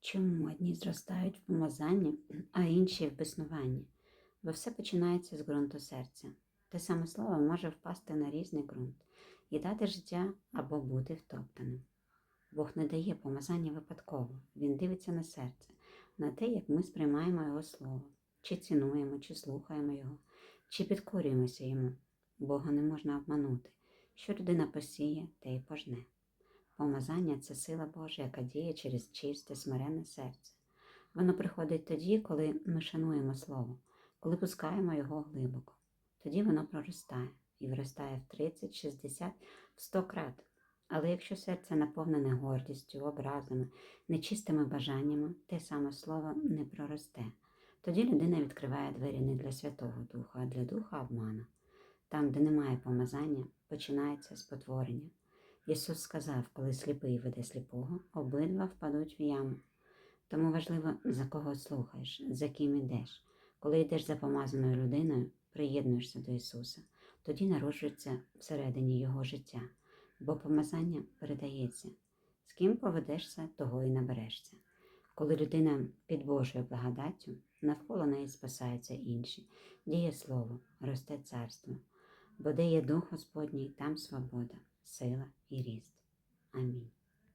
Чому одні зростають в помазанні, а інші в біснуванні? Бо все починається з ґрунту серця. Те саме слово може впасти на різний ґрунт і дати життя або бути втоптаним. Бог не дає помазання випадково, Він дивиться на серце, на те, як ми сприймаємо Його Слово, чи цінуємо, чи слухаємо Його, чи підкорюємося Йому. Бога не можна обманути. Що людина посіє, те й пожне. Помазання це сила Божа, яка діє через чисте, смирене серце. Воно приходить тоді, коли ми шануємо Слово, коли пускаємо його глибоко. Тоді воно проростає і виростає в 30, 60, в 100 крат. Але якщо серце наповнене гордістю, образами, нечистими бажаннями, те саме слово не проросте. Тоді людина відкриває двері не для Святого Духа, а для духа обмана. Там, де немає помазання, починається спотворення. Ісус сказав, коли сліпий веде сліпого, обидва впадуть в яму. Тому важливо, за кого слухаєш, за ким йдеш. Коли йдеш за помазаною людиною, приєднуєшся до Ісуса, тоді народжується всередині Його життя, бо помазання передається. З ким поведешся, того і наберешся. Коли людина під Божою благодаттю, навколо неї спасаються інші, діє слово, росте царство, бо де є Дух Господній, там свобода, сила і ріст. Амінь.